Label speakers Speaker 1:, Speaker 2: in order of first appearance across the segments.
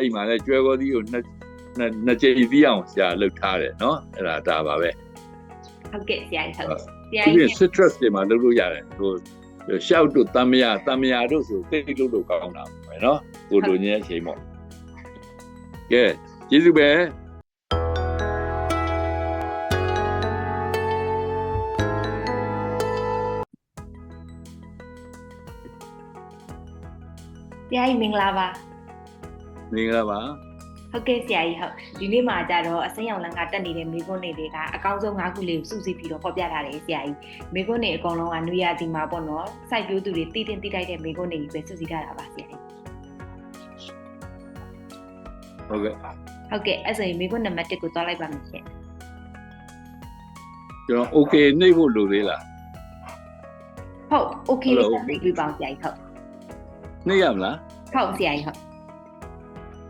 Speaker 1: အိမ်မှာလည်းကျွဲကောသီးကိုနှစ်နှစ်နှစ်ကြိမ်သီးအောင်ဆရာလှုပ်ထားတယ်နော်အဲ့ဒါဒါပါပဲ
Speaker 2: ဟုတ်ကဲ့ဆရာကြီးဟုတ်ဆရာ
Speaker 1: ဒီ
Speaker 2: ကြီး
Speaker 1: citrus တွေမှာလုပ်လို့ရတယ်ဟိုရှောက်တို့တမယာတမယာတို့ဆိုတိတ်လို့လို့ကောင်းတာပဲနော်ကိုလိုညင်းအချိန်ပေါ့ကဲကျေးဇူးပဲ
Speaker 2: ဆရာကြီးမင်္ဂလာပါ
Speaker 1: မင်္ဂလာပါ
Speaker 2: ဟုတ်ကဲ့ဆရာကြီးဟုတ်ဒီနေ့မှာကြတော့အစိမ်းရောင်လမ်းကတက်နေတဲ့မိကွန်းတွေတွေကအကောင်းဆုံး၅ခုလေးကိုစုစည်းပြီးတော့ဖော်ပြထားတယ်ဆရာကြီးမိကွန်းတွေအကုန်လုံးကနွေရာသီမှာပေါ့နော်စိုက်ပျိုးသူတွေတည်တင်တည်တိုက်တဲ့မိကွန်းတွေကြီးပဲစုစည်းထားတာပါဆရာကြီး
Speaker 1: ဟုတ်ကဲ့
Speaker 2: ဟုတ်ကဲ့အဲ့ဆိုရင်မိကွန်းနံပါတ်1ကိုသွားလိုက်ပါမယ်ရှင်
Speaker 1: ကျွန်တော် okay နှိပ်ဖို့လိုသေးလား
Speaker 2: ဟုတ် okay
Speaker 1: ဟုတ်
Speaker 2: လေး
Speaker 1: လား
Speaker 2: ပြပြီးပါအောင်ဆရာကြီးဟုတ်
Speaker 1: နှိပ်ရမလား
Speaker 2: ဟုတ်ဆရာကြီးဟုတ်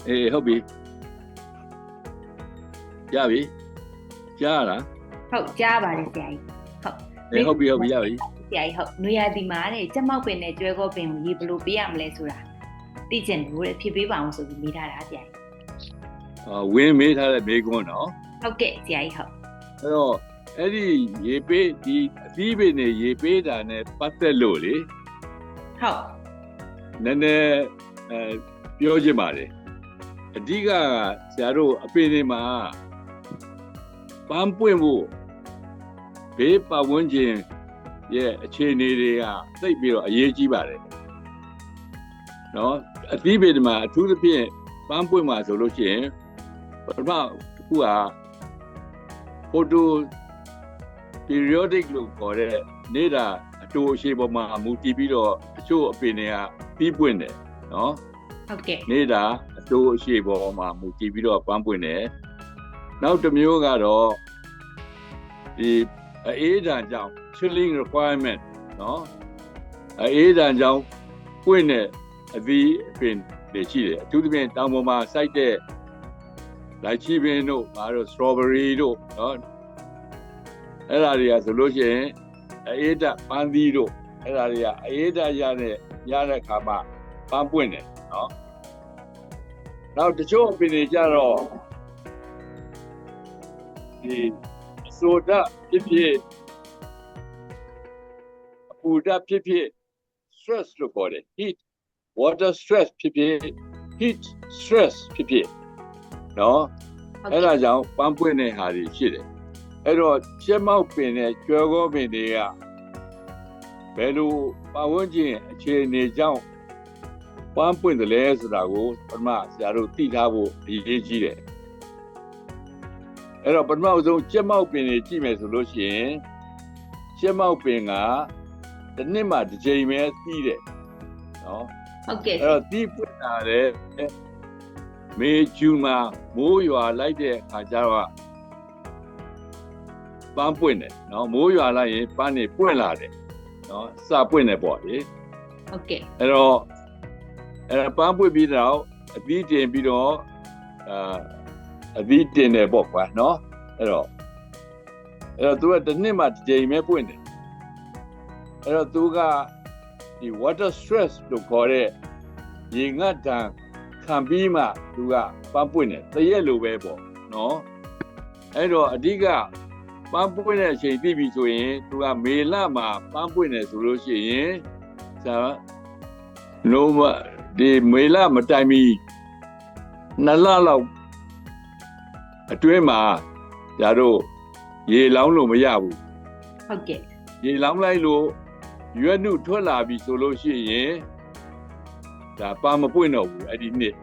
Speaker 1: အေးဟုတ်ပြီရပြီကြားရလား
Speaker 2: ဟုတ်ကြားပါတယ်ဆရာကြီး
Speaker 1: အေးဟုတ်ပြီဟုတ်ပြီရပြီ
Speaker 2: ဆရာကြီးဟုတ်နွေရာသီမှာတဲ့ကြက်မောက်ပင်နဲ့ကျွဲကောပင်ကိုရေဘယ်လိုပေးရမလဲဆိုတာသိချင်လို့တဲ့ဖြစ်ပေးပါအောင်ဆိုပြီးမိထားတာဆရာကြီး
Speaker 1: အာဝင်းမေးထားတဲ့မေးခွန်းနော်
Speaker 2: ဟုတ်ကဲ့ဆရာကြီးဟုတ်
Speaker 1: အဲ့တော့အဲ့ဒီရေပေးဒီအသီးပင်တွေရေပေးတာနဲ့ပတ်သက်လို့လေ
Speaker 2: ဟုတ်
Speaker 1: နည်းနည်းအဲပြောချင်ပါတယ် အဓိကကဆရာတို့အပင်တွေမှာပန်းပွင့်ဖို့ဘေးပတ်ဝန်းကျင်ရဲ့အခြေအနေတွေကသိပ်ပြီးတော့အရေးကြီးပါတယ်နော်အသီးပင်တွေမှာအထူးသဖြင့်ပန်းပွင့်မှာဆိုလို့ရှိရင်ပထမတစ်ခုက photo periodic လို့ခေါ်တဲ့နေတာအတူအရှိပေါ်မှာမူတည်ပြီးတော့အချို့အပင်တွေကပြီးပွင့်တယ်နော်
Speaker 2: ဟုတ်ကဲ့
Speaker 1: နေတာ အတူအရှိပေါ်မှာမူတည်ပြီးတော့ပန်းပွင့်တယ်နောက်တစ်မျိုးကတော့ဒီအေးဒဏ်ကြောင့် chilling requirement နော်အေးဒဏ်ကြောင့်ပွင့်တဲ့အသီးအပင်တွေရှိတယ်အထူးသဖြင့်တောင်ပေါ်မှာစိုက်တဲ့လိုက်ချီပင်တို့ငါတို့ strawberry တို့နော်အဲ့ဒါတွေကဆိုလို့ရှိရင်အေးဒဏ်ပန်းသီးတို့အဲ့ဒါတွေကအေးဒဏ်ရတဲ့ရတဲ့ခါမှာပန်းပွင့်တယ်နော် နောက်တချို့အပင်တွေကြတော့ဒီအဆိုဒဖြစ်ဖြစ်အပူဓာတ်ဖြစ်ဖြစ် stress လို့ခေါ်တယ် heat water stress ဖြစ်ဖြစ် heat stress ဖြစ်ဖြစ်နော်
Speaker 2: ဟုတ်
Speaker 1: အဲ့
Speaker 2: ကဲ့
Speaker 1: ဒါကြောင့်ပန်းပွင့်တဲ့ဟာတွေရှိတယ်အဲ့တော့ချက်မောက်ပင်နဲ့ကျွဲကောပင်တွေကဘယ်လိုပတ်ဝန်းကျင်အခြေအနေကြောင့် ပန်းပွင့်တယ်လဲဆိုတာကိုပထမဆရာတို့သိထားဖို့အရေးကြီးတယ်အဲ့တော့ပထမဆုံးချက်မောက်ပင်တွေကြည့်မယ်ဆိုလို့ရှိရင်ချက်မောက်ပင်ကတစ်နှစ်မှတစ်ကြိမ်ပဲသိတယ်နော်
Speaker 2: ဟုတ်ကဲ့
Speaker 1: အဲ့တော့တီးပွင့်လာတဲ့မေဂျူမှာမိုးရွာလိုက်တဲ့အခါကျတော့ပန်းပွင့်တယ်နော်မိုးရွာလိုက်ရင်ပန်းနေပွင့်လာတယ်နော်စပွင့်တယ်ပေါ့လေ
Speaker 2: ဟုတ်ကဲ့
Speaker 1: အဲ့တော့ အဲ့ဒါပန်းပွင့်ပြီးတော့အသီးတင်ပြီးတော့အာအသီးတင်တယ်ပေါ့ကွာနော်အဲ့တော့အဲ့တော့သူကတစ်နှစ်မှတစ်ကြိမ်ပဲပွင့်တယ်အဲ့တော့သူကဒီ water stress လို့ခေါ်တဲ့ရေငတ်တံခံပြီးမှသူကပန်းပွင့်တယ်တရက်လိုပဲပေါ့နော်အဲ့တော့အဓိကပန်းပွင့်တဲ့အချိန်သိပြီဆိုရင်သူကမေလမှာပန်းပွင့်တယ်ဆိုလို့ရှိရင်ဇာနိုမ ဒီမေလမတိုင်မီနှစ်လလောက်အတွင်းမှာဒါတို့ရေလောင်းလို့မရဘူး
Speaker 2: ဟုတ်ကဲ့
Speaker 1: ရေလောင်းလိုက်လို့ရွက်နုထွက်လာပြီဆိုလို့ရှိရင်ဒါပါမပွင့်တော့ဘူးအဲ့ဒီနှစ်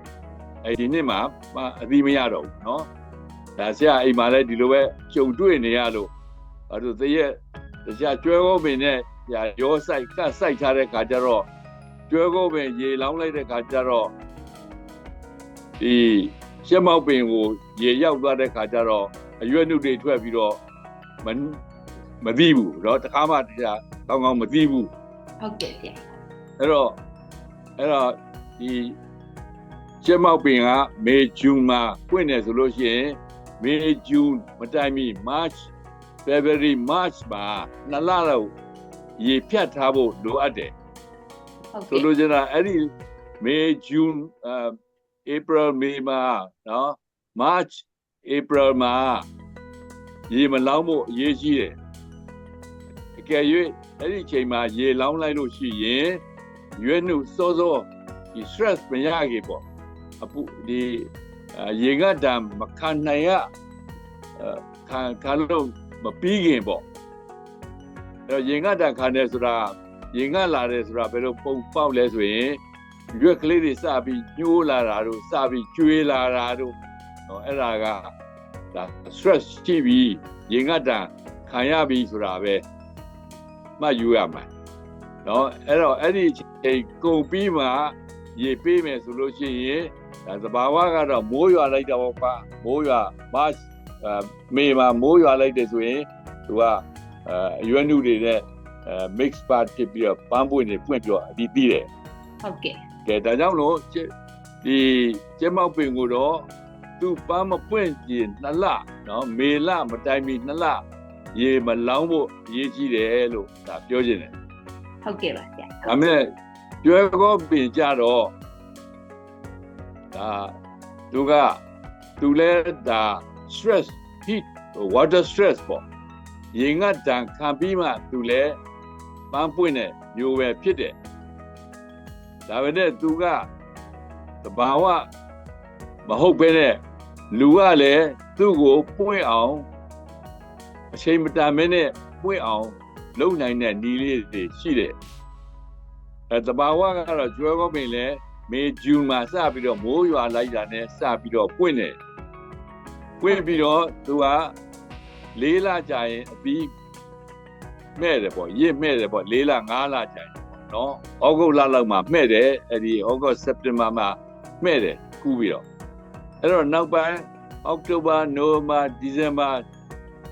Speaker 1: အဲ့ဒီနှစ်မှာပါအသီးမရတော့ဘူးเนาะဒါဆရာအိမ်မှာလည်းဒီလိုပဲကြုံတွေ့နေရလို့ဘာလို့တရက်တရားကျွဲကောပင်နဲ့ညာရောဆိုင်ကတ်ဆိုင်ထားတဲ့ခါကျတော့ ကျွဲကောပင်ရေလောင်းလိုက်တဲ့ခါကျတော့ဒီရှက်မောက်ပင်ကိုရေရောက်သွားတဲ့ခါကျတော့အရွက်နုတွေထွက်ပြီးတော့မမသိဘူးเนาะတခါမှတရားကောင်းကောင်းမသိဘူး
Speaker 2: ဟုတ်ကဲ့ဆရာ
Speaker 1: အဲ့တော့အဲ့တော့ဒီကျက်မောက်ပင်ကမေဂျူမှာပွင့်တယ်ဆိုလို့ရှိရင်မေဂျူမတိုင်မီ March February March မှာနှစ်လလောက်ရေဖြတ်ထားဖို့လိုအပ်တယ်
Speaker 2: ဟုတ်
Speaker 1: ဆို
Speaker 2: ကဲ့
Speaker 1: လို့ကျတော့အဲ့ဒီမေဂျူအာ April May မှာနော် March April မှာရေမလောင်းဖို့အရေးကြီးတယ်အကယ်၍အဲ့ဒီအချိန်မှာရေလောင်းလိုက်လို့ရှိရင်ရွက်နှုတ်စောစောဒီ stress မရကြီးပေါ့အပူဒီအာရေကတံမခံနိုင်ရအာခံခံလို့မပြီးခင်ပေါ့အဲ့တော့ရေကတံခံတယ်ဆိုတာ ရေကလာတယ်ဆိုတာဘယ်လိုပုံပေါက်လဲဆိုရင်ရွက်ကလေးတွေစပြီးညှိုးလာတာတို့စပြီးကျွေးလာတာတို့နော်အဲ့ဒါကဒါ stress ရှိပြီးရင်ငတ်တံခံရပြီဆိုတာပဲမှတ်ယူရမှာနော်အဲ့တော့အဲ့ဒီအချိန်ကုန်ပြီးမှရေပေးမယ်ဆိုလို့ရှိရင်ဒါသဘာဝကတော့မိုးရွာလိုက်တော့ပါမိုးရွာမတ်မေမှာမိုးရွာလိုက်တယ်ဆိုရင်သူကအရွက်နုတွေနဲ့ အဲ mix part ဖြစ်ပြီးတော့ပန်းပွင့်တွေပွင့်ပြီးတော့အပြီးပြီးတယ်
Speaker 2: ဟုတ်ကဲ့
Speaker 1: ကဲဒါကြောင့်လို့ကျဒီကျမောက်ပင်ကိုတော့သူ့ပန်းမပွင့်ကြည်နှစ်လနော်မေလမတိုင်မီနှစ်လရေမလောင်းဖို့အရေးကြီးတယ်လို့ဒါပြောချင်တယ်
Speaker 2: ဟုတ်ကဲ့ပါဆရာ
Speaker 1: ဒါမဲ့ကျွဲကောပင်ကြတော့ဒါသူကသူလဲဒါ stress heat water stress ပေါ့ ရေငတ်တန်ခံပြီးမှသူလဲပန်းပွင့်တဲ့မျိုးပဲဖြစ်တယ်ဒါပေမဲ့သူကတဘာဝမဟုတ်ပဲနဲ့လူကလည်းသူ့ကိုပွင့်အောင်အချိန်မတန်မဲနဲ့ပွင့်အောင်လုပ်နိုင်တဲ့နည်းလေးတွေရှိတယ်အဲတဘာဝကတော့ကျွဲကောပင်လဲမေဂျူမှာစပြီးတော့မိုးရွာလိုက်တာနဲ့စပြီးတော့ပွင့်တယ်ပွင့်ပြီးတော့သူက လေးလကြာရင်အပြီးမဲ့တယ်ပေါ့ရစ်မဲ့တယ်ပေါ့လေးလငါးလကြာရင်ပေါ့နော်ဩဂုတ်လလောက်မှာမဲ့တယ်အဲ့ဒီဩဂုတ်စက်တင်ဘာမှာမဲ့တယ်ကူးပြီးတော့အဲ့တော့နောက်ပိုင်းအောက်တိုဘာနိုဝင်ဘာဒီဇင်ဘာ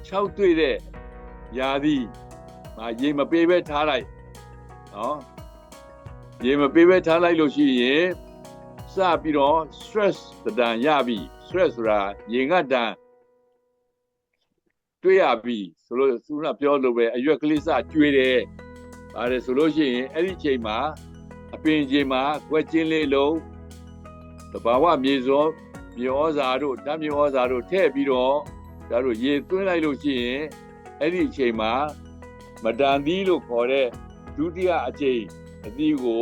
Speaker 1: 6တွေ့တဲ့ယာသီမရေမပေးပဲထားလိုက်နော်ရေမပေးပဲထားလိုက်လို့ရှိရင်စပြီးတော့ stress တန်ရပြီ stress ဆိုတာရေငတ်တန် တွေ့ရပြီဆိုလို့သူကပြောလို့ပဲအရွက်ကလေးစကျွေးတယ်ပါတယ်ဆိုလို့ရှိရင်အဲ့ဒီချိန်မှာအပင်ချိန်မှာကွက်ချင်းလေးလုံးတဘာဝမြေစောမြေဩဇာတို့ဓာတ်မြေဩဇာတို့ထည့်ပြီးတော့ဒါတို့ရေသွင်းလိုက်လို့ရှိရင်အဲ့ဒီအချိန်မှာမတန်သီးလို့ခေါ်တဲ့ဒုတိယအချိန်အသီးကို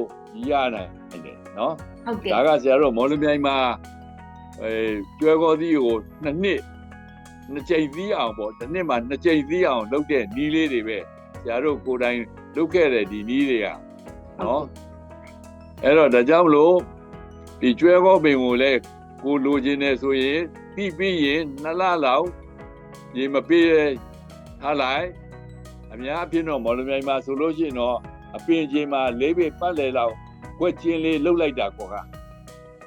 Speaker 1: ရနိုင်တယ်နော်
Speaker 2: ဟုတ်ကဲ့
Speaker 1: ဒါကဆရာတို့မော်လမြိုင်မှာအဲကျွဲကောသီးကိုနှစ်နှစ် နှစ်ကြိမ်သီးအောင်ပေါ့တစ်နှစ်မှာနှစ်ကြိမ်သီးအောင်လုပ်တဲ့နီးလေးတွေပဲဆရာတို့ကိုယ်တိုင်လုပ်ခဲ့တဲ့ဒီနီးတွေကနော်အဲ့တော့ဒါကြောင့်မလို့ဒီကျွဲကောပင်ကိုလည်းကိုလိုချင်နေဆိုရင်ပြီးပြီးရင်နှစ်လလောက်ရေမပေးရထားလိုက်အများအပြည့်တော့မော်လမြိုင်မှာဆိုလို့ရှိရင်တော့အပင်ချင်းမှာလေးပေပတ်လေလောက်ကွက်ချင်းလေးလှုပ်လိုက်တာကောက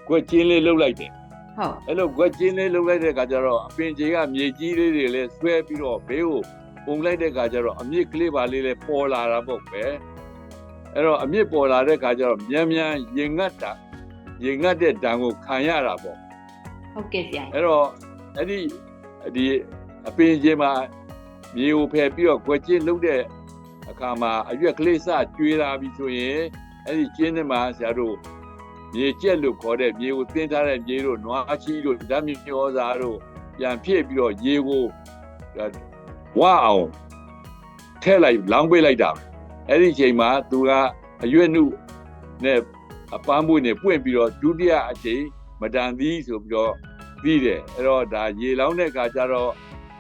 Speaker 1: ကွက်ချင်းလေးလှုပ်လိုက်တယ်
Speaker 2: ဟုတ်
Speaker 1: အဲ့လိုကွက်ချင်းလေးလှုပ်လိုက်တဲ့ခါကျတော့အပင်ကြီးကမြေကြီးလေးတွေလည်းဆွဲပြီးတော့ဘေးကိုပုံလိုက်တဲ့ခါကျတော့အမြင့်ကလေးပါလေးလည်းပေါ်လာတာပေါ့ပဲအဲ့တော့အမြင့်ပေါ်လာတဲ့ခါကျတော့မြန်မြန်ရင်ငတ်တာရင်ငတ်တဲ့တံကိုခံရတာပေါ့
Speaker 2: ဟုတ်ကဲ့ဆရာ
Speaker 1: အဲ့တော့အဲ့ဒီဒီအပင်ကြီးမှာမြေကိုဖယ်ပြီးတော့ကွက်ချင်းလှုပ်တဲ့အခါမှာအရွက်ကလေးစကျွေးလာပြီဆိုရင်အဲ့ဒီကျင်းထဲမှာဆရာတို့ မြေကျက်လို့ခေါ်တဲ့မြေကိုသင်ထားတဲ့မြေတို့နွားချီတို့ဓာတ်မြေဩဇာတို့ပြန်ဖြစ်ပြီးတော့ရေကိုဝအောင်ထဲလိုက်လောင်းပေးလိုက်တာအဲ့ဒီအချိန်မှာသူကအရွက်နုနဲ့အပန်းပွင့်နဲ့ပွင့်ပြီးတော့ဒုတိယအချိန်မတန်သည်ဆိုပြီးတော့ပြီးတယ်အဲ့တော့ဒါရေလောင်းတဲ့အခါကျတော့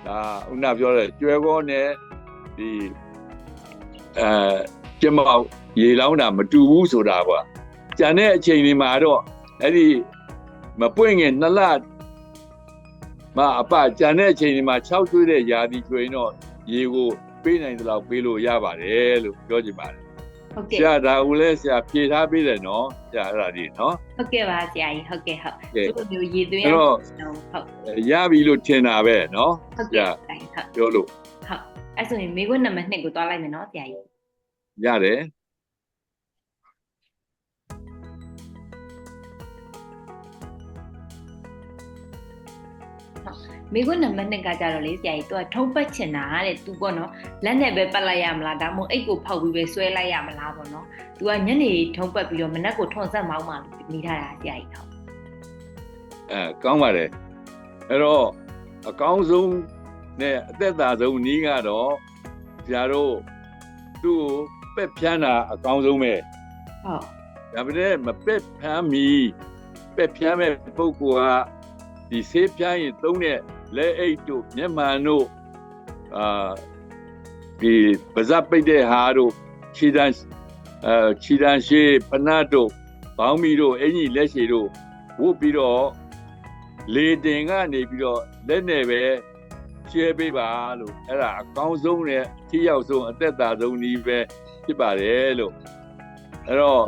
Speaker 1: ဒါဥနာပြောတဲ့ကျွဲကောနဲ့ဒီအဲကျမောက်ရေလောင်းတာမတူဘူးဆိုတာကွာ ကြံတဲ့အချိန်တွေမှာတော့အဲ့ဒီမပွင့်ငင်နှစ်လမအပကြံတဲ့အချိန်တွေမှာ6ကျွေးတဲ့ယာတီကျွေးတော့ရေကိုပေးနိုင်သလောက်ပေးလို့ရပါတယ်လို့ပြောချင်ပါတယ်
Speaker 2: ဟုတ်
Speaker 1: ဆ
Speaker 2: ကဲ့
Speaker 1: ရာဒါဦးလဲဆရာဖြေထားပေးတယ်နော်ဆရာအဲ့ဒါဒီနော်
Speaker 2: ဟုတ်ကဲ့ပါဆရာကြီးဟုတ်ကဲ့ဟုတ်
Speaker 1: ကဲ
Speaker 2: သူတို့မျိုးရေသွင်း
Speaker 1: အဲ့တော့
Speaker 2: ဟုတ်
Speaker 1: ရပြီလို့ထင်တာပဲနော်
Speaker 2: ဟုတ်
Speaker 1: ရ
Speaker 2: ကဲ့ဟုတ်ဟုတ်
Speaker 1: ပြောလို့
Speaker 2: အဲ့ဆိုရင်မိခွန်းနံပါတ်2ကိုတွားလိုက်မယ်နော်ဆရာကြီး
Speaker 1: ရတယ်
Speaker 2: မိခွန်းနံပါတ်2ကကြတော့လေဆရာကြီးသူကထုံးပတ်ချင်တာတဲ့သူပေါ့နော်လက်နဲ့ပဲပတ်လိုက်ရမလားဒါမှမဟုတ်အိတ်ကိုဖောက်ပြီးပဲဆွဲလိုက်ရမလားပေါ့နော်သူကညနေထုံးပတ်ပြီးတော့မနက်ကိုထွန်ဆက်မောင်းမှနေထားတာဆရာကြီးဟုတ်
Speaker 1: အဲကောင်းပါတယ်အဲ့တော့အကောင်းဆုံးနဲ့အသက်သာဆုံးနည်းကတော့ဆရာတို့သူ့ကိုပက်ဖြန်းတာအကောင်းဆုံးပဲ
Speaker 2: ဟုတ်
Speaker 1: ဒါပေမဲ့မပက်ဖြန်းမီပက်ဖြန်းမဲ့ပုဂ္ဂိုလ်ကဒီဆေးဖြန်းရင်သုံးတဲ့ လက်အိတ်တို့မျက်မှန်တို့အာဒီပါဇက်ပိတ်တဲ့ဟာတို့ခြေတန်းအဲခြေတန်းရှိပနတ်တို့ဘောင်းမီတို့အင်ကြီးလက်ရှိတို့ဝုတ်ပြီးတော့လေတင်ကနေပြီးတော့လက်နဲ့ပဲကျဲပေးပါလို့အဲ့ဒါအကောင်းဆုံးနဲ့အထီရောက်ဆုံးအသက်သာဆုံးနည်းပဲဖြစ်ပါတယ်လို့အဲ့တော့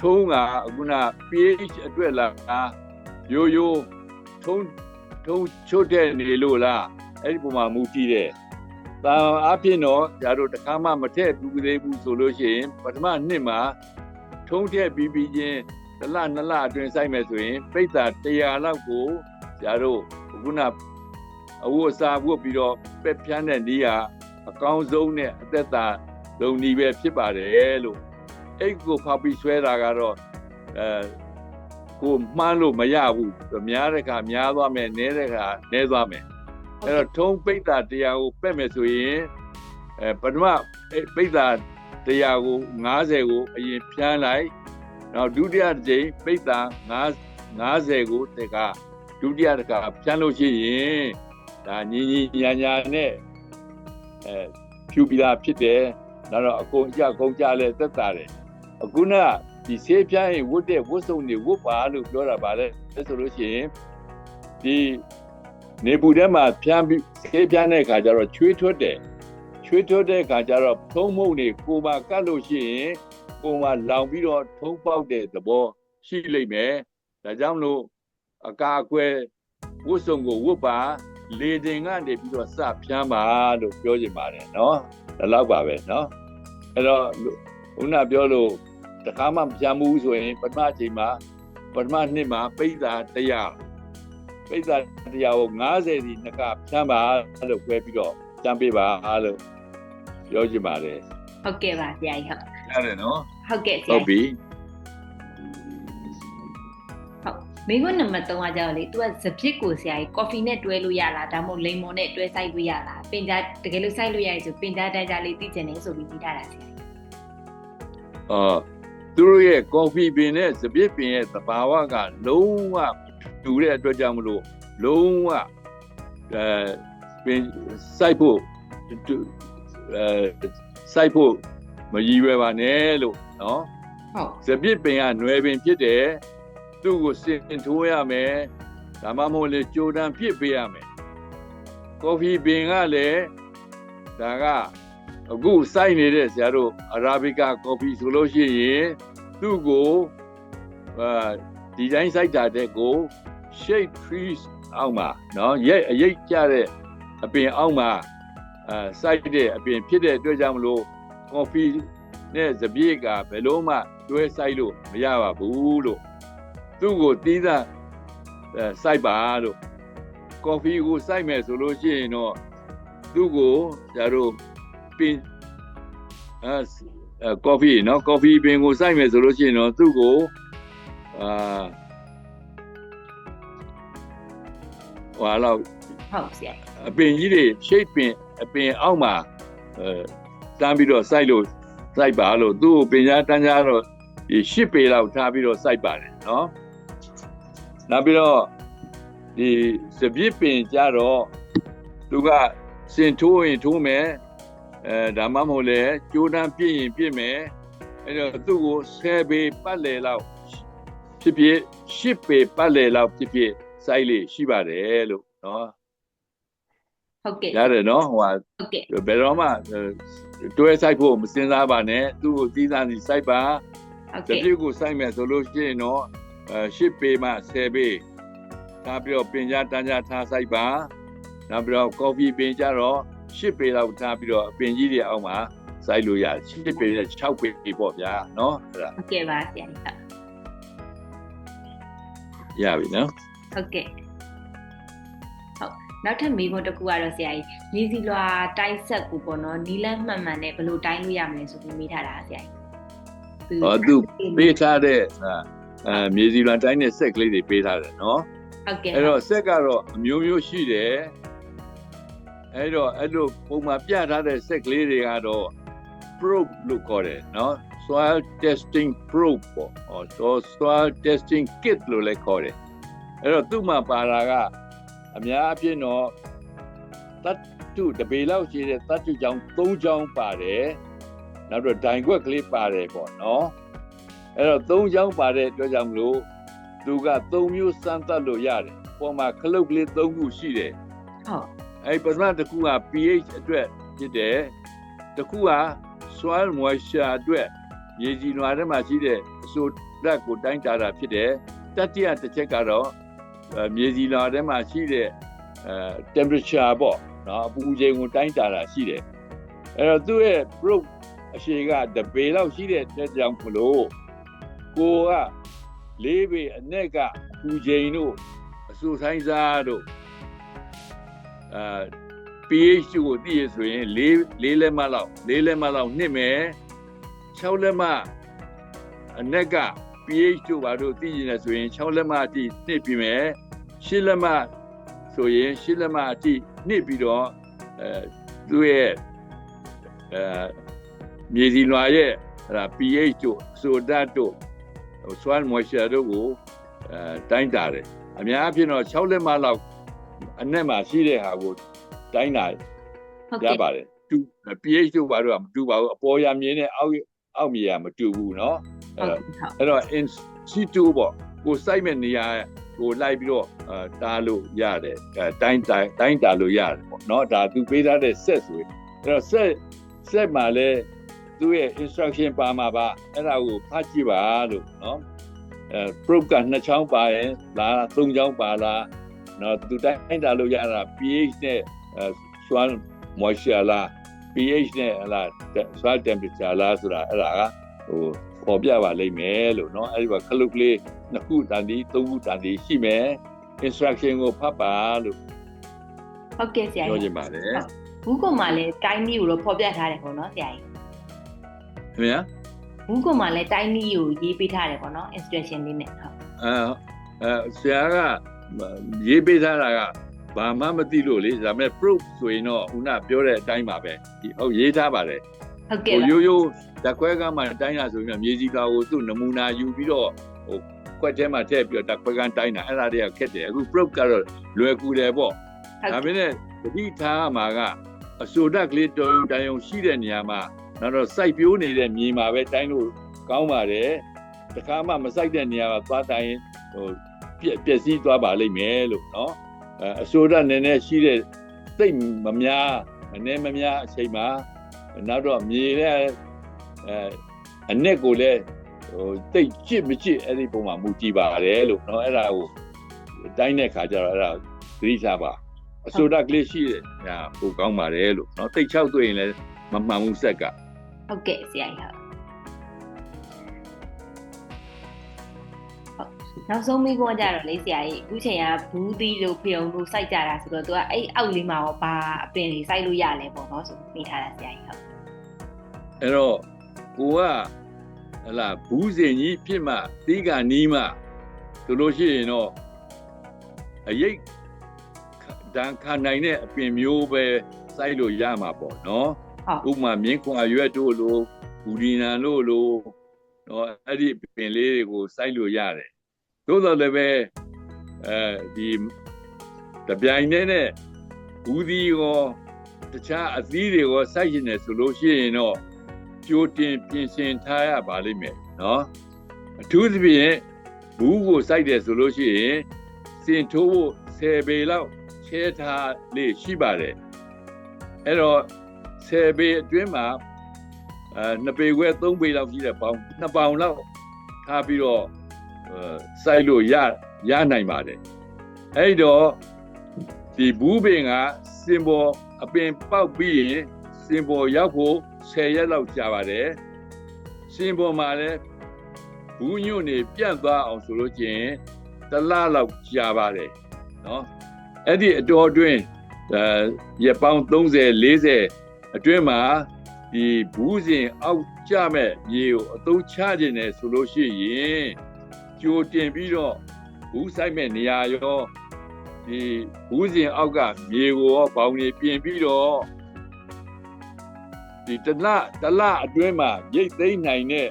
Speaker 1: ထုံးကအခုန pH အတွက်လားရိုးရိုးထုံး ထုံးချွတ်တဲ့နေလို့လားအဲ့ဒီပုံမှာမူတည်တယ်။တာအဖြစ်တော့ဓာတ်တို့တစ်ခါမှမထည့်ဘူးသေးဘူးဆိုလို့ရှိရင်ပထမနှစ်မှာထုံးထည့်ပြီးပြီးချင်းတစ်လနှစ်လအတွင်းစိုက်မယ်ဆိုရင်ပိတ်တာ100လောက်ကိုဓာတ်တို့ခုနအဝတ်အစားဝတ်ပြီးတော့ပက်ဖြန်းတဲ့နေရာအကောင်းဆုံးနဲ့အသက်သာလုံနီးပဲဖြစ်ပါတယ်လို့အိတ်ကိုဖောက်ပြီးဆွဲတာကတော့အဲ ကိုမှန်းလို့မရဘူးများတဲ့ခါများသွားမယ်နည်းတဲ့ခါနည်းသွားမယ်အဲ့တော့ထုံးပိတ်တာတရားကိုပက်မယ်ဆိုရင်အဲပထမအဲ့ပိတ်တာတရားကို90ကိုအရင်ဖြန်းလိုက်နောက်ဒုတိယတစ်ကြိမ်ပိတ်တာ9 90ကိုတကဒုတိယတစ်ခါဖြန်းလို့ရှိရင်ဒါညီညီညာညာနဲ့အဲဖြူပြီးသားဖြစ်တယ်ဒါတော့အကုန်ကြအကုန်ကြလဲသက်သာတယ်အခုနက ဒီဆေးပြားရင်ဝတ်တဲ့ဝတ်စုံတွေဝတ်ပါလို့ပြောတာပါလေအဲဆိုလို့ရှိရင်ဒီနေပူထဲမှာဖြန်းပြီးဆေးပြားတဲ့အခါကျတော့ချွေးထွက်တယ်ချွေးထွက်တဲ့အခါကျတော့ထုံးမုံတွေကိုပါကတ်လို့ရှိရင်ကိုပါလောင်ပြီးတော့ထုံးပေါက်တဲ့သဘောရှိလိမ့်မယ်ဒါကြောင့်မလို့အကာအကွယ်ဝတ်စုံကိုဝတ်ပါလေတင်ကနေပြီးတော့စဖြန်းပါလို့ပြောချင်ပါတယ်เนาะဒါတော့ပါပဲเนาะအဲ့တော့ခုနပြောလို့ တခါမှမဖြန်းဘူးဆိုရင်ပထမအချိန်မှာပထမနှစ်မှာပိဿာတရားပိဿာတရားကို90ဒီနှစ်ကဖြန်းပါလို့ပြောပြီးတော့ဖြန်းပေးပါလို့ပြောချင်ပါတယ်
Speaker 2: ဟုတ်ကဲ့ပါဆရာကြီးဟုတ်
Speaker 1: ရတယ်နော်
Speaker 2: ဟုတ်ကဲ့ဆ
Speaker 1: ဟု
Speaker 2: ရာ
Speaker 1: တ်
Speaker 2: ကြီး
Speaker 1: ပြီ
Speaker 2: ဟုတ်မိခွန်းနံပါတ်3ကကြောက်လေ तू ကစပစ်ကိုဆရာကြီးကော်ဖီနဲ့တွဲလို့ရလားဒါမှမဟုတ်လိမ္မော်နဲ့တွဲဆိုင်လို့ရလားပင်ကြားတကယ်လို့ဆိုင်လို့ရရင်ဆိုပင်ကြားတန်းကြားလေးသိကျင်နေဆိုပြီးပြီးထားတာဆရာကြီး
Speaker 1: အော် သူတို့ရဲ့ကော်ဖီပင်နဲ့စပစ်ပင်ရဲ့သဘာဝကလုံးဝတူတဲ့အတွက်ကြောင့်မလို့လုံးဝအဲပင်စိုက်ဖို့တူအဲစိုက်ဖို့မရည်ရွယ်ပါနဲ့လို့နော်
Speaker 2: ဟုတ်
Speaker 1: စပစ်ပင်ကຫນွယ်ပင်ဖြစ်တယ်သူ့ကိုစင်ထိုးရမယ်ဒါမှမဟုတ်လေကြိုတံဖြစ်ပေးရမယ်ကော်ဖီပင်ကလည်းဒါက အခုစိုက်နေတဲ့ဆရာတို့အရာဘီကာကော်ဖီဆိုလို့ရှိရင်သူ့ကိုအာဒီတိုင်းစိုက်တာတဲ့ကို shade trees အောက်မှာနော်ရဲ့အရိပ်ကျတဲ့အပင်အောက်မှာအာစိုက်တဲ့အပင်ဖြစ်တဲ့အတွက်ကြောင့်မလို့ကော်ဖီနဲ့စပည့်ကဘယ်လို့မှတွဲဆိုင်လို့မရပါဘူးလို့သူ့ကိုတီးသားစိုက်ပါလို့ကော်ဖီကိုစိုက်မယ်ဆိုလို့ရှိရင်တော့သူ့ကိုကျတို့ ပင်အဲကော်ဖီနော်ကော်ဖီပင်ကိုစိုက်မယ်ဆိုလို့ရှိရင်တော့သူ့ကိုအာဟိုလောက်
Speaker 2: ဟုတ်ဆရာ
Speaker 1: အပင်ကြီးတွေရှိတ်ပင်အပင်အောက်မှာအဲတန်းပြီးတော့စိုက်လို့စိုက်ပါလို့သူ့ကိုပင်ကြားတန်းကြားတော့ဒီရှစ်ပေလောက်ထားပြီးတော့စိုက်ပါတယ်နော်နောက်ပြီးတော့ဒီစပြစ်ပင်ကြတော့သူကစင်ထိုးရင်ထိုးမယ် အဲဒါမှမဟုတ်လေကြိုးတန်းပြည့်ရင်ပြည့်မယ်အဲ့တော့သူ့ကို10ပေပတ်လေလောက်ဖြစ်ဖြစ်10ပေပတ်လေလောက်ဖြစ်ဖြစ်စိုက်လေရှိပါတယ်လို့နော်
Speaker 2: ဟုတ်ကဲ့
Speaker 1: ရတယ်နော်ဟိုဟာ
Speaker 2: ဟုတ်ကဲ့
Speaker 1: ဘယ်တော့မှအဲတွဲဆိုင်ဖို့မစင်စားပါနဲ့သူ့ကိုသီးသန့်စီစိုက်ပါ
Speaker 2: ဟုတ်
Speaker 1: တ
Speaker 2: ကဲ့
Speaker 1: ပြည့်ကိုစိုက်မယ်ဆိုလို့ရှိရင်တော့အဲ10ပေမှ10ပေထားပြီးတော့ပင်ကြားတန်းကြားထားစိုက်ပါနောက်ပြီးတော့ကော်ဖီပင်ကြတော့ 10ပေလောက်ထားပြီးတော့အပင်ကြီးတွေအောက်မှာစိုက်လို့ရတယ်10ပေနဲ့6ပေပေါ့ဗျာနော်အဲ့ဒါ
Speaker 2: ဟုတ်ကဲ့ပါဆရာကြီးဟုတ်
Speaker 1: ရပြီနော်
Speaker 2: ဟုတ်ကဲ့ဟုတ်နောက်ထပ်မိခွန်းတစ်ခုကတော့ဆရာကြီးနီစီလွာတိုင်းဆက်ကိုပေါ့နော်နီလန်းမှန်မှန်နဲ့ဘယ်လိုတိုင်းလို့ရမလဲဆိုပြီးမိထားတာဆရာကြီးသူ
Speaker 1: ဟောသူပေးထားတဲ့ဟာအဲမြေစီလွန်တိုင်းနဲ့ဆက်ကလေးတွေပေးထားတယ်နော်
Speaker 2: ဟုတ်ကဲ့
Speaker 1: အဲ့တော့ဆက်ကတော့အမျိုးမျိုးရှိတယ် အဲ့တော့အဲ့လိုပုံမှန်ပြထားတဲ့ဆက်ကလေးတွေကတော့ probe လို့ခေါ်တယ်နော် soil testing probe ပေါ့ဟော so- soil testing kit လို့လည်းခေါ်တယ်အဲ့တော့သူ့မှာပါတာကအများအပြည့်တော့တတ်တုတပေလောက်ရှိတဲ့တတ်တုကြောင်၃ကြောင်ပါတယ်နောက်တော့ဒိုင်ခွက်ကလေးပါတယ်ပေါ့နော်အဲ့တော့၃ကြောင်ပါတဲ့အတွက်ကြောင့်မလို့သူက၃မျိုးစမ်းသပ်လို့ရတယ်ပေါ်မှာခလုတ်ကလေး၃ခုရှိတယ်
Speaker 2: ဟုတ်
Speaker 1: အဲ့ပထမတစ်ခုက pH အတွက်ဖြစ်တယ်တစ်ခုက soil moisture အတွက်ရေကြည်နွားထဲမှာရှိတဲ့အဆိုဓာတ်ကိုတိုင်းတာတာဖြစ်တယ်တတိယတစ်ချက်ကတော့အဲမြေကြည်နွားထဲမှာရှိတဲ့အဲ temperature ပေါ့နော်အပူချိန်ကိုတိုင်းတာတာရှိတယ်အဲ့တော့သူ့ရဲ့ probe အရှိကတပေလောက်ရှိတဲ့အတွက်ကြောင့်မလို့ကိုကလေးပေအနက်ကအပူချိန်တို့အဆူဆိုင်စားတို့ အာ pH ကိုသိရဆိုရင်၄၄လက်မလောက်၄လက်မလောက်နှစ်မယ်6လက်မအနက်က pH တို့ဘာတို့သိရင်လည်းဆိုရင်6လက်မအထိနှစ်ပြီးမယ်8လက်မဆိုရင်8လက်မအထိနှစ်ပြီးတော့အဲသူ့ရဲ့အဲမြေစီလွာရဲ့အဲ့ဒါ pH တို့ဆိုဒတ်တို့ soil moisture တို့ကိုအဲတိုင်းတာတယ်အများအားဖြင့်တော့6လက်မလောက် အနက်မှာရှိတဲ့ဟာကိုတိုင်းတာ
Speaker 2: ဟုတ်
Speaker 1: ရ
Speaker 2: ကဲ့
Speaker 1: ပါတယ်တူ pH တို့ဘာလို့ကမတူပါဘူးအပေါ်ရမြေနဲ့အောက်အောက်မြေကမတူဘူးเนาะ
Speaker 2: ဟုတ်
Speaker 1: အဲ့
Speaker 2: ကဲ့ဟုတ်
Speaker 1: တော့အဲ့တော့ in situ ပေါ့ကိုစိုက်မဲ့နေရာကိုလိုက်ပြီးတော့အဲတားလို့ရတယ်အဲတိုင်းတိုင်းတိုင်းတာလို့ရတယ်ပေါ့เนาะဒါသူပေးထားတဲ့ set ဆိုရင်အဲ့တော့ set set မှာလဲသူ့ရဲ့ instruction ပါမှာပါအဲ့ဒါကိုဖတ်ကြည့်ပါလို့เนาะအဲ probe ကနှစ်ချောင်းပါရင်လားသုံးချောင်းပါလား နော်သူတိုင်းတာလို့ရတာ pH နဲ့အဲ soil moisture လား pH နဲ့ဟလာ soil temperature လားဆိုတာအဲ့ဒါကဟိုပေါ်ပြပါလိမ့်မယ်လို့เนาะအဲ့ဒီကခလုတ်ကလေးနှစ်ခုတန်ဒီသုံးခုတန်ဒီရှိမယ် instruction ကိုဖတ်ပါလို့
Speaker 2: ဟုတ်ကဲ့ဆရာ
Speaker 1: ပြောချ
Speaker 2: ကြီး
Speaker 1: င်ပါတယ်
Speaker 2: ဘူးကွန်မှာလည်းတိုင်းနည်းကိုတော့ဖော်ပြထားတယ်ပေါ့နော်ဆရာကြီး
Speaker 1: ခင်ဗျာ
Speaker 2: ဘူးကွန်မှာလည်းတိုင်းနည်းကိုရေးပေးထားတယ်ပေါ့နော် instruction လေးနဲ့ဟုတ်
Speaker 1: အဲအဲဆရာက ရေးပေးထားတာကဘာမှမသိလို့လေဒါပေမဲ့ proof ဆိုရင်တော့ခုနပြောတဲ့အတိုင်းပါပဲဒီဟုတ်ရေးထားပါတယ်
Speaker 2: ဟုတ်
Speaker 1: ဟို
Speaker 2: ကဲ့ပါ
Speaker 1: ရိုးရိုးဓာတ်ခွဲကမှတိုင်းတာဆိုရင်တော့မြေကြီးကာကိုသူ့နမူနာယူပြီးတော့ဟိုခွက်ထဲမှာထည့်ပြီးတော့ဓာတ်ခွဲကတိုင်းတာအဲ့ဒါတွေကခက်တယ်အခု probe ကတော့လွယ်ကူတယ်ပေါ့
Speaker 2: ဟုတ်
Speaker 1: ဒါပေမဲ့တတိထားရမှာကအဆိုဓာတ်ကလေးတုံတိုင်ုံရှိတဲ့နေရာမှာနောက်တော့စိုက်ပျိုးနေတဲ့မြေမှာပဲတိုင်းလို့ကောင်းပါတယ်တခါမှမစိုက်တဲ့နေရာမှာသွားတိုင်းဟို ပြက်ပျက်စီးသွားပါလိမ့်မယ်လို့เนาะအဲအဆိုဓာတ်နည်းနည်းရှိတဲ့သိပ်မများမနည်းမများအချိန်မှာနောက်တော့မြေနဲ့အဲအနက်ကိုလည်းဟိုတိတ်ကြစ်မကြစ်အဲ့ဒီပုံမှာမူကြည့်ပါတယ်လို့เนาะအဲ့ဒါကိုတိုင်းတဲ့ခါကျတော့အဲ့ဒါသတိထားပါ အဆိုဓာတ်ကလေးရှိတယ်ညာပိုကောင်းပါတယ်လို့เนาะတိတ်ချောက်တွေ့ရင်လည်းမမှန်ဘူးဆက်က
Speaker 2: ဟုတ်ကဲ့ဆရာကြီးဟုတ် ် နောက်ဆုံးမိခွန်းကြတော့လေးဆရာကြီးအခုချိန်ကဘူးသီးလို့ဖျုံလို့စိုက်ကြတာဆိုတော့သူကအဲ့အောက်လေးမှာရောဘာအပင်တွေစိုက်လို့ရလဲပေါ့နော်ဆိုမိထားတာဆရာကြီးဟုတ်
Speaker 1: အဲ့တော့ကိုကဟလာဘူးစင်ကြီးပြစ်မှတီးကနီးမှတို့လို့ရှိရင်တော့အရေးဒဏ်ခံနိုင်တဲ့အပင်မျိုးပဲစိုက်လို့ရမှာပေါ့
Speaker 2: နော်
Speaker 1: ဥပမာမြင်းခွာရွက်တို့လိုဘူဒီနန်တို့လိုတော့အဲ့ဒီပင်လေးတွေကိုစိုက်လို့ရတယ် သို့တော်လည်းပဲအဲဒီတပြိုင်တည်းနဲ့ဘူးဒီရောတခြားအသီးတွေရောစိုက်ရင်လည်းဆိုလို့ရှိရင်တော့ကြိုတင်ပြင်ဆင်ထားရပါလိမ့်မယ်နော်အထူးသဖြင့်ဘူးကိုစိုက်တယ်ဆိုလို့ရှိရင်စင်ထိုးဖို့10ပေလောက်ချဲထားလေးရှိပါတယ်အဲ့တော့10ပေအတွင်းမှာအဲ2ပေခွဲ3ပေလောက်ရှိတဲ့ပေါင်း2ပေါင်လောက်ထားပြီးတော့ စိုက်လို့ရရနိုင်ပါတယ်အဲ့တော့ဒီဘူးပင်ကစင်ပေါ်အပင်ပေါက်ပြီးရင်စင်ပေါ်ရောက်ဖို့10ရက်လောက်ကြာပါတယ်စင်ပေါ်မှာလည်းဘူးညွန့်နေပြန့်သွားအောင်ဆိုလို့ကျင်တလလောက်ကြာပါတယ်နော်အဲ့ဒီအတော်အတွင်းရပောင်း30 40အတွင်းမှာဒီဘူးစဉ်အောက်ကျမဲ့ရေကိုအသုံးချခြင်းနဲ့ဆိုလို့ရှိရင် ကြိုတင်ပြီးတော့ဘူးဆိုင်မဲ့နေရာရောဒီဘူးစဉ်အောက်ကမြေကိုရောဘောင်တွေပြင်ပြီးတော့ဒီတလတလအတွင်းမှာရိတ်သိမ်းနိုင်တဲ့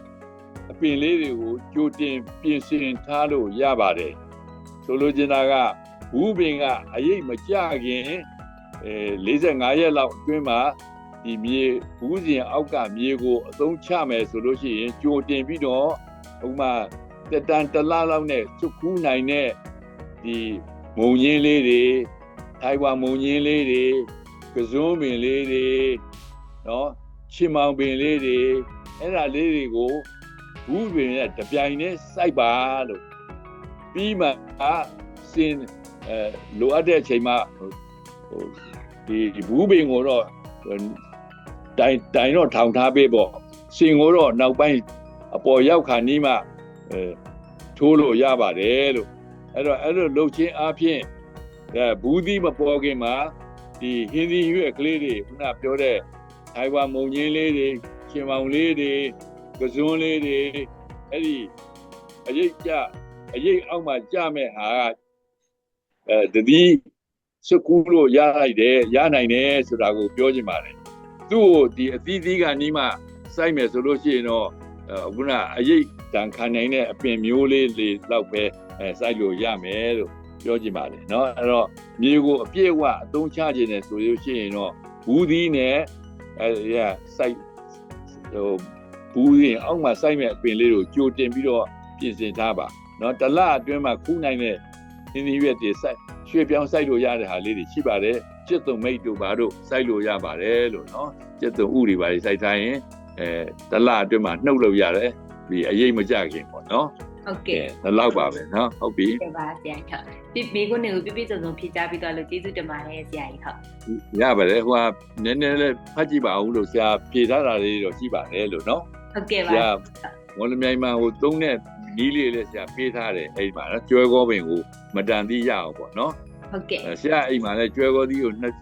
Speaker 1: အပင်လေးတွေကိုကြိုတင်ပြင်ဆင်ထားလို့ရပါတယ်ဆိုလိုချင်တာကဘူးပင်ကအရိပ်မကြခင်အဲ45ရက်လောက်အတွင်းမှာဒီမြေဘူးစဉ်အောက်ကမြေကိုအသုံးချမယ်ဆိုလို့ရှိရင်ကြိုတင်ပြီးတော့ဥပမာ တက်တန်တစ်လလောက်နဲ့စုခူးနိုင်တဲ့ဒီမုံရင်းလေးတွေထိုင်ဝမ်မုံရင်းလေးတွေကစွန်းပင်လေးတွေနော်ချင်မောင်ပင်လေးတွေအဲ့ဒါလေးတွေကိုဘူးပင်နဲ့တပြိုင်တည်းစိုက်ပါလို့ပြီးမှအစင်အဲလိုအပ်တဲ့အချိန်မှာဟိုဒီဘူးပင်ကိုတော့တိုင်တိုင်တော့ထောင်ထားပေးပေါ့စင်ကိုတော့နောက်ပိုင်းအပေါ်ရောက်ခါနီးမှ အဲထိုးလို့ရပါတယ်လို့အဲ့တော့အဲ့လိုလှုပ်ချင်းအားဖြင့်အဲဘူးသီးမပေါ်ခင်မှာဒီဟင်းသီးရွက်ကလေးတွေခုနပြောတဲ့ထိုင်ဝမ်မုံကြီးလေးတွေရှင်မောင်လေးတွေကစွန်းလေးတွေအဲ့ဒီအရေးကြအရေးအောက်မှာကြမဲ့ဟာကအဲတတိစကူလို့ရလိုက်တယ်ရနိုင်တယ်ဆိုတာကိုပြောချင်ပါတယ်သူ့ကိုဒီအသီးသီးကနီးမှစိုက်မယ်ဆိုလို့ရှိရင်တော့အခုနအရေး တန်ခံနိုင်တဲ့အပင်မျိုးလေးတွေလောက်ပဲအဲစိုက်လို့ရမယ်လို့ပြောချင်ပါတယ်เนาะအဲ့တော့မြေကိုအပြည့်အဝအသုံးချခြင်းနဲ့ဆိုလို့ရှိရင်တော့ဘူးသီးနဲ့အဲဒီကစိုက်ဟိုဘူးရင်အောက်မှာစိုက်မဲ့အပင်လေးကိုကြိုတင်ပြီးတော့ပြင်ဆင်ထားပါเนาะတစ်လအတွင်းမှာခူးနိုင်တဲ့သင်းသီးရွက်တွေစိုက်ရွှေ့ပြောင်းစိုက်လို့ရတဲ့ဟာလေးတွေရှိပါတယ်ကျက်သွုံမိတ်တို့ဘာတို့စိုက်လို့ရပါတယ်လို့เนาะကျက်သွုံဥတွေဘာတွေစိုက်ထားရင်အဲတစ်လအတွင်းမှာနှုတ်လို့ရတယ် ဒီအရေးမကြခင်ပေါ့เนาะ
Speaker 2: ဟုတ်
Speaker 1: ကဲ
Speaker 2: ကဲ့
Speaker 1: ဒါလောက်ပါပဲเนาะဟုတ်ပြီ
Speaker 2: ကဲပါဆရာကြီးဟုတ်ဒီမိကုန်းတွေကိုပြပြစုံစုံဖြေချပြီးတော့လို့ကျေးဇူးတင်ပါတယ်ဆရာကြီးဟုတ်
Speaker 1: ရပါတယ်ဟိုကနည်းနည်းလေးဖတ်ကြည့်ပါဦးလို့ဆရာဖြေထားတာလေးတော့ရှိပါတယ်လို့เนาะ
Speaker 2: ဟုတ်ကဲ့
Speaker 1: ဆ
Speaker 2: ပါ
Speaker 1: ရာမော်လမြိုင်မှာဟိုသုံးတဲ့နီးလေးလေးဆရာပေးထားတယ်အဲ့ဒီမှာနော်ကျွဲကောပင်ကိုမတန်သီးရအောင်ပေါ့နော်
Speaker 2: ဟုတ်ကဲ့
Speaker 1: အဲဆရာအိမ်မှာလည်းကျွဲကောသီးကိုနှစ်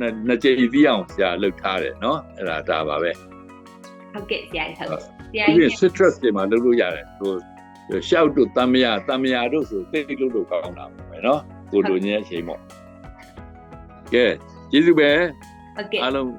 Speaker 1: နှစ်နှစ်ကြိမ်သီးအောင်ဆရာလုပ်ထားတယ်နော်အဲ့ဒါဒါပါပဲ
Speaker 2: ဟုတ်ကဲ့ဆရာကြီးဟုတ်ဆရာ
Speaker 1: ဒီ
Speaker 2: ကြီး
Speaker 1: citrus တွေမှာလုပ်လို့ရတယ်ဟိုရှောက်တို့တမ်းမရတမ်းမရတို့ဆိုတိတ်လို့လို့ကောင်းတာပဲနော်ကိုလိုညင်းအချိန်ပေါ့ကဲကျေးဇူးပဲ
Speaker 2: ဟုတ်ကဲ့
Speaker 1: အားလုံး